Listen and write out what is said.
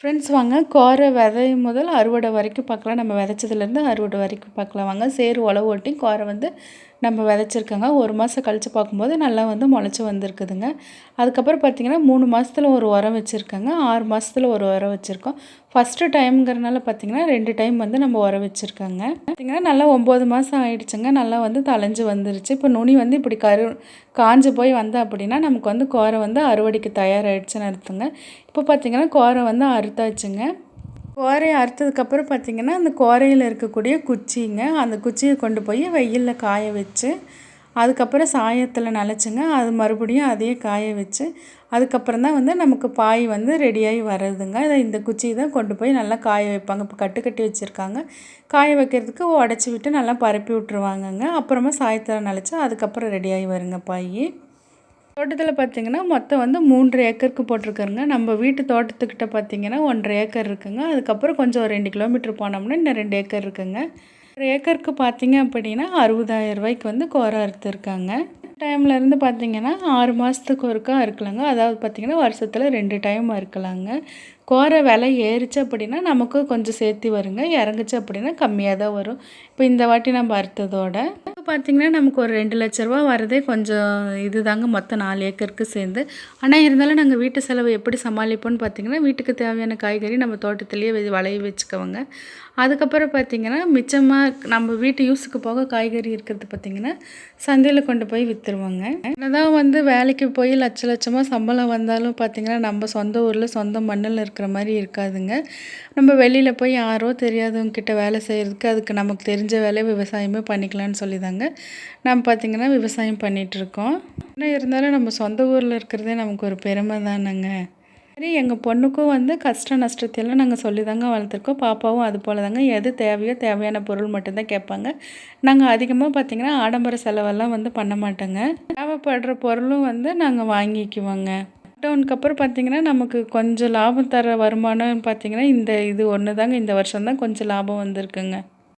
Friends வாங்க கோரை விதை முதல் அறுவடை வரைக்கும் பார்க்கலாம். நம்ம விதைச்சதுலேருந்து அறுவடை வரைக்கும் பார்க்கலாம். வாங்க சேறு உழவு ஓட்டி கோரை வந்து நம்ம விதைச்சிருக்கோங்க. ஒரு மாதம் கழித்து பார்க்கும்போது நல்லா வந்து முளைச்சி வந்திருக்குதுங்க. அதுக்கப்புறம் பார்த்திங்கன்னா மூணு மாதத்துல ஒரு உரம் வச்சுருக்கேங்க. ஆறு மாதத்துல ஒரு உரம் வச்சுருக்கோம். ஃபஸ்ட்டு டைம்ங்கிறனால பார்த்திங்கன்னா ரெண்டு டைம் வந்து நம்ம உரம் வச்சுருக்கோங்க. பார்த்திங்கன்னா நல்லா ஒம்பது மாதம் ஆயிடுச்சுங்க. நல்லா வந்து தளைஞ்சு வந்துருச்சு. இப்போ நுனி வந்து இப்படி கரு காஞ்சு போய் வந்தா அப்படின்னா நமக்கு வந்து கோரை வந்து அறுவடைக்கு தயாராகிடுச்சுன்னு அர்த்தங்க. இப்போ பார்த்திங்கன்னா கோரை வந்து அறுத்தாச்சுங்க. கோரையை அறுத்ததுக்கப்புறம் பார்த்திங்கன்னா அந்த கோரையில் இருக்கக்கூடிய குச்சிங்க அந்த குச்சியை கொண்டு போய் வெயிலில் காய வச்சு அதுக்கப்புறம் சாயத்தில் நனைச்சிங்க அது மறுபடியும் அதையே காய வச்சு அதுக்கப்புறம் தான் வந்து நமக்கு பாய் வந்து ரெடியாகி வர்றதுங்க. இதை இந்த குச்சி தான் கொண்டு போய் நல்லா காய வைப்பாங்க. இப்போ கட்டு கட்டி வச்சுருக்காங்க. காய வைக்கிறதுக்கு உடச்சி விட்டு நல்லா பரப்பி விட்ருவாங்கங்க அப்புறமா சாயத்தில் நினச்சி அதுக்கப்புறம் ரெடியாகி வருங்க பாய். தோட்டத்தில் பார்த்திங்கன்னா மொத்தம் வந்து மூன்று ஏக்கருக்கு போட்டிருக்காருங்க நம்ம வீட்டு தோட்டத்துக்கிட்ட பார்த்திங்கன்னா ஒன்றரை ஏக்கர் இருக்குங்க. அதுக்கப்புறம் கொஞ்சம் ஒரு ரெண்டு கிலோமீட்டர் போனோம்னா இன்னும் ரெண்டு ஏக்கர் இருக்குங்க. ஒரு ஏக்கருக்கு பார்த்திங்க அப்படின்னா அறுபதாயிரம் ரூபாய்க்கு வந்து கோரம் அறுத்துருக்காங்க. டைம்லேருந்து பார்த்திங்கன்னா ஆறு மாதத்துக்கு ஒருக்கா இருக்கலாங்க. அதாவது பார்த்திங்கன்னா வருஷத்தில் ரெண்டு டைம் இருக்கலாங்க. கோரை விலை ஏறிச்சு அப்படின்னா நமக்கு கொஞ்சம் சேர்த்து வருங்க. இறங்குச்சு அப்படின்னா கம்மியாக தான் வரும். இப்போ இந்த வாட்டி நம்ம அறுத்ததோட பார்த்திங்கன்னா நமக்கு ஒரு ரெண்டு லட்ச ரூபா வரதே கொஞ்சம் இது தாங்க மொத்தம் நாலு ஏக்கருக்கு சேர்ந்து. ஆனால் இருந்தாலும் நாங்கள் வீட்டு செலவு எப்படி சமாளிப்போம்னு பார்த்திங்கன்னா வீட்டுக்கு தேவையான காய்கறி நம்ம தோட்டத்துலேயே வளைய வச்சுக்கோங்க அதுக்கப்புறம் பார்த்திங்கன்னா மிச்சமாக நம்ம வீட்டு யூஸுக்கு போக காய்கறி இருக்கிறது பார்த்திங்கன்னா சந்தையில் கொண்டு போய் கொடுத்துருவாங்க. என்னதான் வந்து வேலைக்கு போய் லட்ச லட்சமாக சம்பளம் வந்தாலும் பார்த்திங்கன்னா நம்ம சொந்த ஊரில் சொந்த மண்ணில் இருக்கிற மாதிரி இருக்காதுங்க. நம்ம வெளியில் போய் யாரோ தெரியாதவங்க கிட்ட வேலை செய்கிறதுக்கு அதுக்கு நமக்கு தெரிஞ்ச வேலையை விவசாயமே பண்ணிக்கலாம்னு சொல்லி தாங்க நம்ம பார்த்திங்கன்னா விவசாயம் பண்ணிகிட்ருக்கோம் ஆனால் இருந்தாலும் நம்ம சொந்த ஊரில் இருக்கிறதே நமக்கு ஒரு பெருமை தானேங்க சரி எங்கள் பொண்ணுக்கும் வந்து கஷ்ட நஷ்டத்தையெல்லாம் நாங்கள் சொல்லி தாங்க வளர்த்துருக்கோம். பாப்பாவும் அது போல் தாங்க எது தேவையோ தேவையான பொருள் மட்டும்தான் கேட்பாங்க. நாங்கள் அதிகமாக பார்த்திங்கன்னா ஆடம்பர செலவெல்லாம் வந்து பண்ண மாட்டோங்க. தேவைப்படுற பொருளும் வந்து நாங்கள் வாங்கிக்குவோங்க. லாக்டவுனுக்கு அப்புறம் பார்த்திங்கன்னா நமக்கு கொஞ்சம் லாபம் தர வருமானம்னு பார்த்திங்கன்னா இந்த இது ஒன்று தாங்க இந்த வருஷம் தான் கொஞ்சம் லாபம் வந்திருக்குங்க.